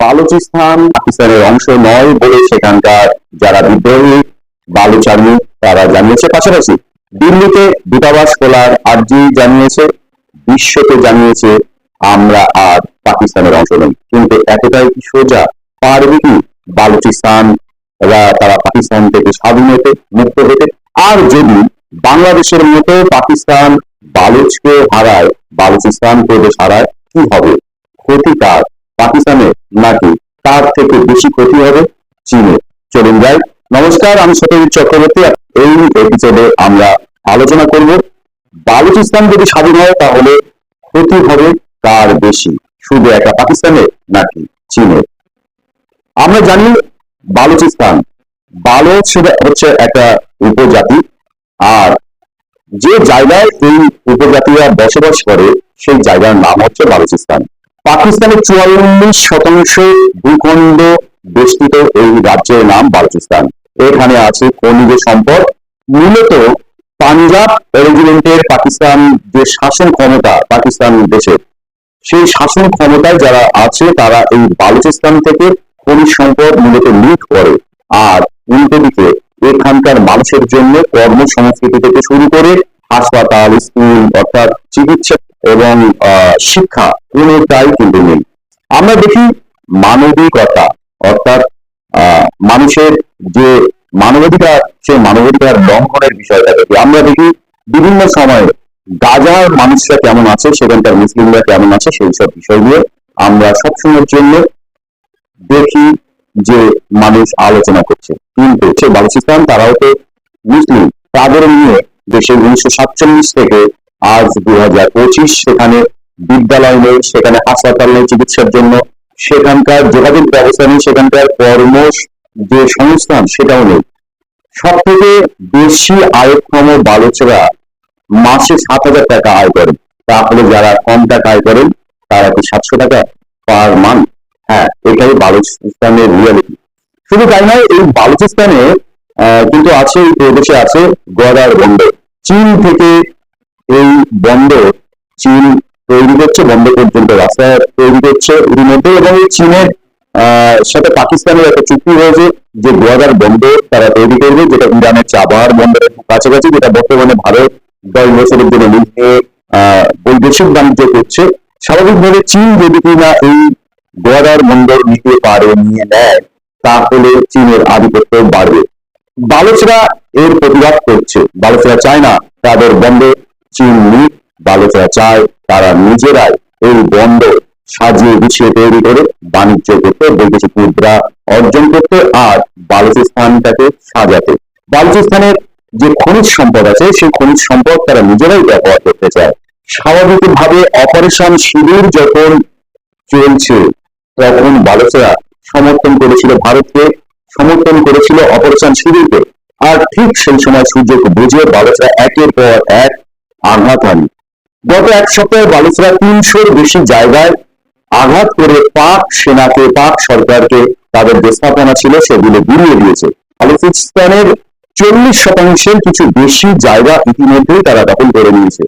বালুচিস্তান পাকিস্তানের অংশ নয় বলে সেখানকার যারা বিদ্রোহী বালুচার্মী তারা জানিয়েছে পাশাপাশি দিল্লিতে দূতাবাস খোলার আর্জি জানিয়েছে, বিশ্বকে জানিয়েছে, আমরা আর পাকিস্তানের অংশ নই। কিন্তু এতটাই কি সোজা পারবে কি বালুচিস্তান? তারা পাকিস্তান থেকে স্বাধীন হতে, মুক্ত হতে। আর যদি বাংলাদেশের মতো পাকিস্তান বালুচকে হারায় বালুচিস্তান প্রদেশ হারায়, কি হবে? ক্ষতি কার পাকিস্তানের নাকি তার থেকে বেশি ক্ষতি হবে? চীনের চলুন যাই। নমস্কার, আমি সত্যজিৎ চক্রবর্তী। এই এপিসোডে আমরা আলোচনা করব বালুচিস্তান যদি স্বাধীন হয়, তাহলে ক্ষতি হবে কার বেশি? শুধু একা পাকিস্তানের নাকি চীনের আমরা জানি বালুচিস্তান। বালুচ হচ্ছে একটা উপজাতি। আর যে জায়গায় এই উপজাতিরা বসবাস করে, সেই জায়গার নাম হচ্ছে বালুচিস্তান। পাকিস্তানের চুয়াল্লিশ শতাংশ ভূখণ্ড বেষ্টিত এই রাজ্যের নাম বালুচিস্তান। এখানে আছে খনিজ সম্পদ। মূলত পাঞ্জাব রেজিমেন্টের পাকিস্তান যে শাসন ক্ষমতা, পাকিস্তান দেশের সেই শাসন ক্ষমতায় যারা আছে, তারা এই বালুচিস্তান থেকে খনিজ সম্পদ মূলত লুট করে। আর উল্টো দিকে এখানকার মানুষের জন্য কর্মসংস্কৃতি থেকে শুরু করে হাসপাতাল, স্কুল, অর্থাৎ চিকিৎসা এবং শিক্ষা কোনোটাই কিন্তু নেই আমরা দেখি মানবিকতা, অর্থাৎ মানুষের যে মানবাধিকার সেই মানবাধিকার লঙ্ঘনের বিষয়টা দেখি। আমরা দেখি বিভিন্ন সময়ে গাজার মানুষরা কেমন আছে, সেখানকার মুসলিমরা কেমন আছে, সেই সব বিষয় নিয়ে আমরা সবসময়ের জন্য দেখি যে মানুষ আলোচনা করছে। কিন্তু সে বালুচিস্তান, তারাও তো মুসলিম। তাদের নিয়ে দেশে উনিশশো সাতচল্লিশ থেকে আজ দু হাজার পঁচিশ, সেখানে বিদ্যালয় নেই, সেখানে হাসপাতাল নেই চিকিৎসার জন্য। সেখানকার যোগাযোগ ব্যবস্থা নেই, সেখানকার কর্ম যে সংস্থান, সেটাও নেই। সব থেকে বেশি আয়ক্ষম বালুচরা মাসে সাত হাজার টাকা আয় করেন। তাহলে যারা কম টাকা আয় করেন, তারা কি সাতশো টাকা পার মান হ্যাঁ এটাই বালুচিস্তানের রিয়ালিটি শুধু তাই নয়, এই বালুচিস্তানে কিন্তু আছে, এই প্রদেশে আছে গদার বন্দর। চীন থেকে এই বন্দর চীন তৈরি করছে, বন্দর পর্যন্ত রাস্তা তৈরি করছে এর মধ্যে এবং এই চীনের সাথে পাকিস্তানের একটা চুক্তি হয়েছে যে গোয়াদার বন্দর তারা তৈরি করবে, যেটা ইরানের চাবার বন্দরের কাছাকাছি, যেটা বর্তমানে ভারত দশ বছরের জন্য নিয়ে বৈদেশিক বাণিজ্য করছে। স্বাভাবিকভাবে চীন যদি কিনা এই গোয়াদার বন্দর নিতে পারে নিয়ে নেয়, তাহলে চীনের আধিপত্য বাড়বে। বালুচরা এর প্রতিবাদ করছে। বালুচরা চায় না তাদের বন্দর চীন নিক বালুচরা চায় তারা নিজেরাই এই বন্দর সাজিয়ে গুছিয়ে তৈরি করে বাণিজ্য করতে, বৈদেশিক মুদ্রা অর্জন করতে আর বালুচিস্তানটাকে সাজাতে। বালুচিস্তানের যে খনিজ সম্পদ আছে, সেই খনিজ সম্পদ তারা নিজেরাই ব্যবহার করতে চায়। স্বাভাবিকভাবে অপারেশন শিবির যখন চলছে, তখন বালুচরা সমর্থন করেছিল ভারতকে সমর্থন করেছিল অপারেশন শিবিরকে আর ঠিক সেই সময় সুযোগ বুঝে বালুচরা একের পর এক আঘাত হানি। গত এক সপ্তাহে বালুচরা তিনশোর বেশি জায়গায় আঘাত করে পাক সেনাকে, পাক সরকারকে তাদের যে স্থাপনা ছিল সেগুলো গুড়িয়ে দিয়েছে। বালুচিস্তানের চল্লিশ শতাংশের কিছু বেশি জায়গা ইতিমধ্যেই তারা দখল করে নিয়েছে।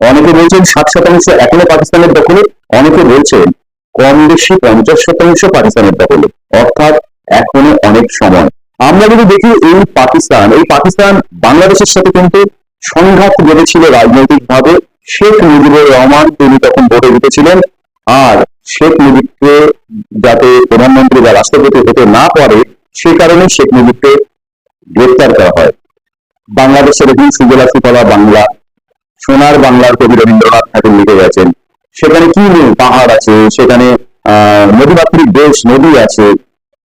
অনেকে বলছেন ষাট শতাংশ এখনও পাকিস্তানের দখলে, অনেকে বলছেন কম বেশি পঞ্চাশ শতাংশ পাকিস্তানের দখলে। অর্থাৎ এখনও অনেক সময়। আমরা যদি দেখি এই পাকিস্তান এই পাকিস্তান বাংলাদেশের সাথে কিন্তু সংঘাত বেড়েছিল রাজনৈতিক ভাবে শেখ মুজিবুর রহমান, তিনি তখন ভোটে জিতেছিলেন। আর শেখ মুজিবকে যাতে প্রধানমন্ত্রী বা রাষ্ট্রপতি হতে না পারে, সে কারণে শেখ মুজিবকে গ্রেপ্তার করা হয়। বাংলাদেশের একদিন সুজলা সুফলা বাংলা, সোনার বাংলার কবি রবীন্দ্রনাথ ঠাকুর লিখে গেছেন। সেখানে কি নেই? পাহাড় আছে, সেখানে, আহ, নদীমাতৃক দেশ, নদী আছে।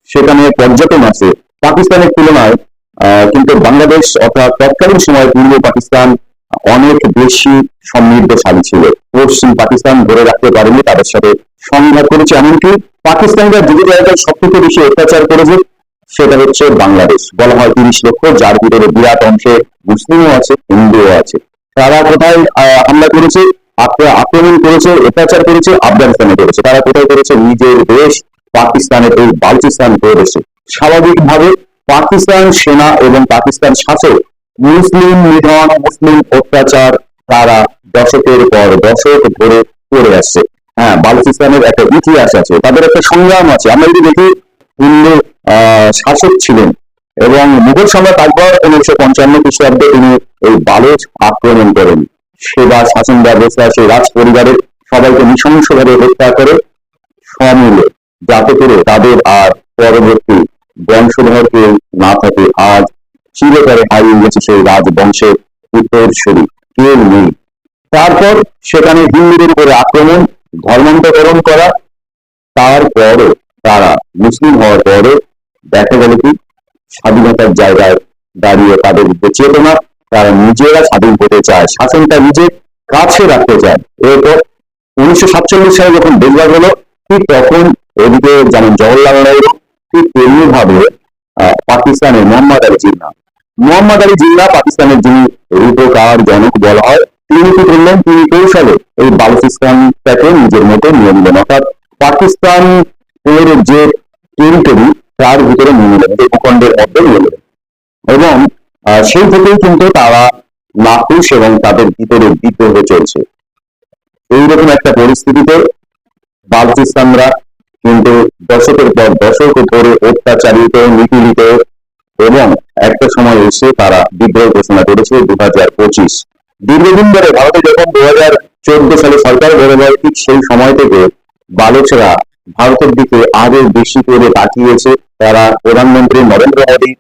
সেখানে পর্যটন আছে। পাকিস্তানের তুলনায় কিন্তু বাংলাদেশ অর্থাৎ তৎকালীন সময় পূর্ব পাকিস্তান অনেক বেশি সমৃদ্ধশালী ছিল। পশ্চিম পাকিস্তান ধরে রাখতে পারেনি তাদের সাথে সংঘাত করেছে এমনকি পাকিস্তানিরা যে জায়গায় সব থেকে বেশি অত্যাচার করেছে, সেটা হচ্ছে বাংলাদেশ। বলা হয় তিরিশ লক্ষ, যার ভিতরে বিরাট অংশে মুসলিমও আছে, হিন্দুও আছে। তারা কোথায় হামলা করেছে আক্রমণ করেছে, অত্যাচার করেছে, আফগানিস্তানে করেছে। তারা কোথায় করেছে? নিজের দেশ পাকিস্তানের এই বালুচিস্তান করেছে স্বাভাবিকভাবে পাকিস্তান সেনা এবং পাকিস্তান শাসক মুসলিম নিধন, মুসলিম অত্যাচার তারা দশকের পর দশক ধরে করে আসছে। হ্যাঁ বালুচিস্তানের একটা ইতিহাস আছে, তাদের একটা সংগ্রাম আছে। আমরা যদি দেখি, হিন্দু শাসক ছিলেন এবং মুঘল সম্রাট আকবর উনিশশো পঞ্চান্ন খ্রিস্টাব্দে তিনি এই বালুচ আক্রমণ করেন। সেবা, শাসন ব্যবস্থা, সেই রাজ পরিবারের সবাইকে নৃশংসভাবে হত্যা করে সমূলে যাতে করে তাদের আর পরবর্তী বংশধর কেউ না থাকে। আজ চিরতরে হারিয়ে গেছে সেই রাজবংশের উত্তরসূরি। কেউ নেই। তারপর সেখানে হিন্দুদের উপরে আক্রমণ ধর্মান্তকরণ করা, তারপরে তারা মুসলিম হওয়ার পরে দেখা গেল কি, স্বাধীনতার জায়গায় দাঁড়িয়ে তাদের চেতনা, তারা নিজেরা স্বাধীন হতে চায়, শাসনটা নিজের কাছে রাখতে চায়। এরপর উনিশশো সাতচল্লিশ সালে যখন দেশভাগ হলো, ঠিক তখন এদিকে যেমন জওয়াহরলাল নেহরু, ঠিক তেমনি ভাবে পাকিস্তানের মোহাম্মদ আলী জিন্না। মোহাম্মদ আলী জিন্না পাকিস্তানের যিনি রূপকার, জনক বলা হয়, তিনি কি করলেন? তিনি কৌশলে এই বালুচিস্তানটাকে নিজের মতো নিয়ে নিলেন অর্থাৎ পাকিস্তান এর যে টেরিটরি, তার ভিতরে নিয়ে নিলেন যে ভূখণ্ডের মধ্যে নিয়ে নিলেন এবং সেই থেকেই কিন্তু তারা নাকুশ এবং তাদের ভিতরে বিদ্রোহ চলছে। এইরকম একটা পরিস্থিতিতে বালচিস্তানরা কিন্তু দশকের পর দশক ধরে অত্যাচারিত, নিপীড়িত এবং একটা সময় এসে তারা বিদ্রোহ ঘোষণা করেছে দু হাজার পঁচিশ। দীর্ঘদিন ধরে ভারতে যখন দু হাজার চোদ্দ সালে সরকার বেরোবে ঠিক সেই সময় থেকে বালকরা ভারতের দিকে আরও বেশি করে তাকিয়েছে। তারা প্রধানমন্ত্রী নরেন্দ্র মোদী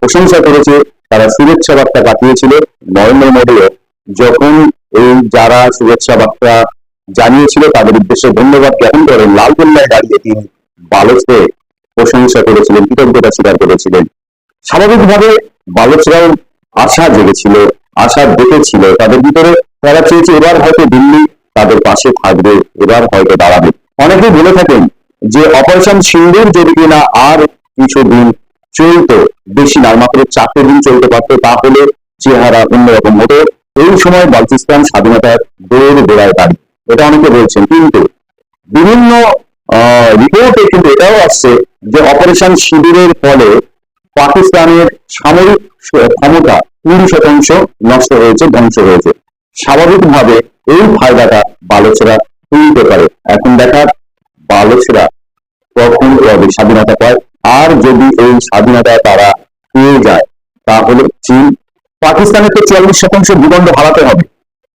প্রশংসা করেছে। তারা শুভেচ্ছা বার্তা পাঠিয়েছিল নরেন্দ্র মোদীও। যখন এই যারা শুভেচ্ছা বার্তা জানিয়েছিল, তাদের উদ্দেশ্যে ধন্যবাদ জ্ঞাপন করেন লালকেল্লায় দাঁড়িয়ে তিনি বালকদের প্রশংসা করেছিলেন, কৃতজ্ঞতা স্বীকার করেছিলেন। স্বাভাবিকভাবে বালকরাও আশা জেগেছিল, আশা দেখেছিল, তাদের ভিতরে তারা চেয়েছে এবার হয়তো দিল্লি তাদের পাশে থাকবে, এবার হয়তো দাঁড়াবে। অনেকে বলে থাকেন যে অপারেশন সিন্দুর যদি কিনা আর কিছুদিন চলতো, বেশি না, মাত্র চারটে দিন চলতে পারতো, তাহলে চেহারা অন্যরকম হতো। এই সময় বালচিস্তান স্বাধীনতার দৌড় গোড়ায় দাঁড়িয়ে। এটা অনেকে বলছেন। কিন্তু বিভিন্ন রিপোর্টে কিন্তু এটাও আসছে যে অপারেশন শিবিরের ফলে পাকিস্তানের সামরিক ক্ষমতা কুড়ি শতাংশ নষ্ট হয়েছে, ধ্বংস হয়েছে। স্বাভাবিকভাবে এই ফায়দাটা বালচরা তুলতে পারে। এখন দেখার বালচরা কখন কবে স্বাধীনতা পায়? আর যদি এই স্বাধীনতা তারা পেয়ে যায়, তাহলে চীন, পাকিস্তানের তো চুয়াল্লিশ শতাংশ ভূখণ্ড হারাতে হবে।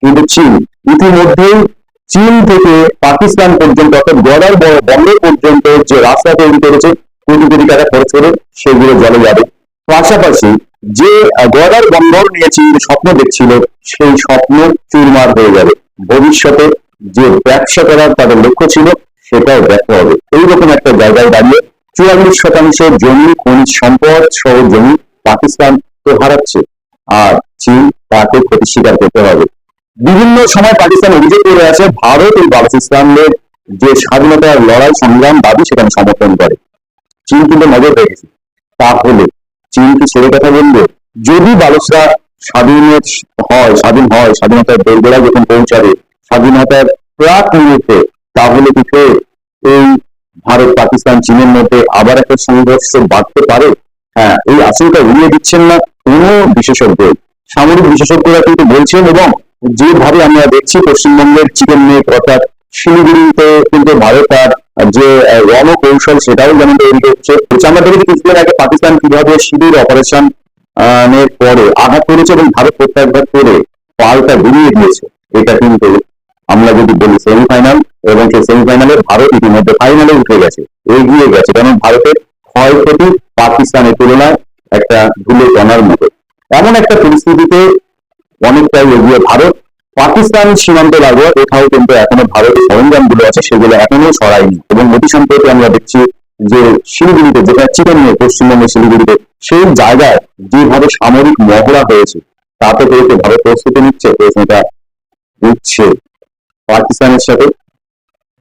কিন্তু চীন ইতিমধ্যেই চীন থেকে পাকিস্তান পর্যন্ত অর্থাৎ বর্ডার বন্দর পর্যন্ত যে রাস্তা তৈরি করেছে, কোটি কোটি টাকা খরচ করে সেগুলো জলে যাবে। পাশাপাশি যে বর্ডার বন্দর নিয়ে চীন স্বপ্ন দেখছিল, সেই স্বপ্ন চুরমার হয়ে যাবে। ভবিষ্যতে যে ব্যবসা করার তাদের লক্ষ্য ছিল, সেটাও দেখা হবে। এইরকম একটা জায়গায় দাঁড়িয়ে চুয়াল্লিশ শতাংশ জমি, খনিজ সম্পদ সহ জমি পাকিস্তান তো হারাচ্ছে। আর চীন তাকে ক্ষতি স্বীকার করতে হবে। বিভিন্ন সময় পাকিস্তান অভিযোগ করে আছে, ভারত এই বালুচিস্তানের যে স্বাধীনতার লড়াই সংগ্রাম দাবি সেখানে সমর্থন করে। চীন কিন্তু নজর রেখেছে। তাহলে চীন কি ছেড়ে কথা বলবে? যদি বালুচরা স্বাধীন হয় স্বাধীন হয়, স্বাধীনতার দোরগোড়ায় যখন পৌঁছাবে, স্বাধীনতার প্রাক মুহূর্তে, তাহলে কি ফের এই ভারত, পাকিস্তান, চীনের মধ্যে আবার একটা সংঘর্ষ বাড়তে পারে? হ্যাঁ এই আশঙ্কা উড়িয়ে দিচ্ছেন না কোনো বিশেষজ্ঞ। সামরিক বিশেষজ্ঞরা কিন্তু বলছেন এবং যেভাবে আমরা দেখছি পশ্চিমবঙ্গের চিকেন নেক অর্থাৎ শিলিগুড়িতে কিন্তু ভারত আর যে রণকৌশল সেটাও যেমন তৈরি করছে। আমরা দেখেছি কিছুদিন আগে পাকিস্তান কীভাবে শিবির অপারেশন এর পরে আঘাত করেছে এবং ভারত প্রত্যাঘাত করে পাল্টা ঘুরিয়ে দিয়েছে। এটা কিন্তু আমরা যদি বলি সেমিফাইনাল এবং সেই সেমিফাইনালে ভারত ইতিমধ্যে ফাইনালে উঠে গেছে, এগিয়ে গেছে। কারণ ভারতের ক্ষয়ক্ষতি পাকিস্তানের তুলনায় একটা ধুলো কণার মতো। এমন একটা পরিস্থিতিতে অনেকটাই এগিয়ে ভারত। পাকিস্তান সীমান্ত লাগোয়া কোথাও কিন্তু এখনও ভারতের সরঞ্জামগুলো আছে, সেগুলো এখনও সরায়নি। এবং অতি সম্প্রতি আমরা দেখছি যে শিলিগুড়িতে, যেটা চিকেন নিয়ে পশ্চিমবঙ্গের শিলিগুড়িতে, সেই জায়গায় যেভাবে সামরিক মহড়া হয়েছে, তাতে করে ভারত প্রস্তুতি নিচ্ছে? প্রশ্নটা উঠছে পাকিস্তানের সাথে।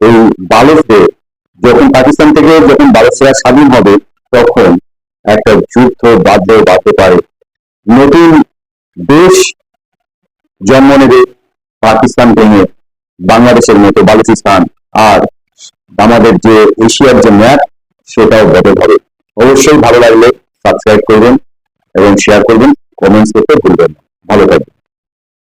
এই বালকদের যখন পাকিস্তান থেকে যখন বালকরা স্বাধীন হবে, তখন একটা যুদ্ধ বাধ্য বাড়তে পারে। নতুন দেশ জন্ম নেবে পাকিস্তান ভেঙে বাংলাদেশের মতো বালুচিস্তান আর আমাদের যে এশিয়ার যে ম্যাপ, সেটাও বদল হবে। অবশ্যই ভালো লাগলে সাবস্ক্রাইব করবেন এবং শেয়ার করবেন কমেন্টস করতে ভুলবেন ভালো থাকবেন।